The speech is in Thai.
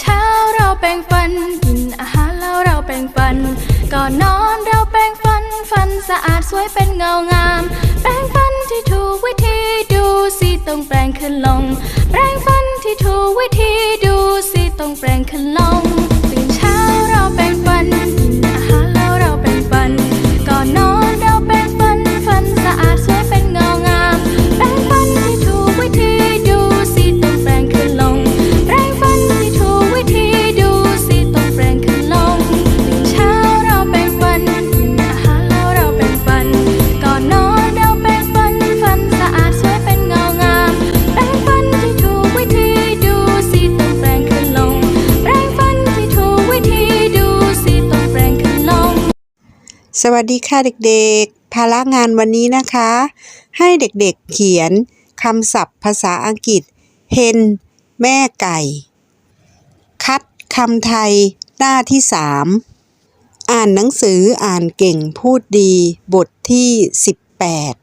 เช้าเราแปรงฟัน กินอาหารแล้วเราแปรงฟัน ก่อนนอนเราแปรงฟัน ฟันสะอาดสวยเป็นเงางาม แปรงฟันที่ถูกวิธีดูสิต้องแปรงขึ้นลง แปรงฟันที่ถูกวิธีดูสิต้องแปรงขึ้นลง สวัสดีค่ะเด็กๆ ภาระงานวันนี้นะคะ ให้เด็กๆเขียนคำศัพท์ภาษาอังกฤษ hen แม่ไก่ คัดคำไทยหน้าที่สามอ่านหนังสืออ่านเก่งพูดดี บทที่สิบแปด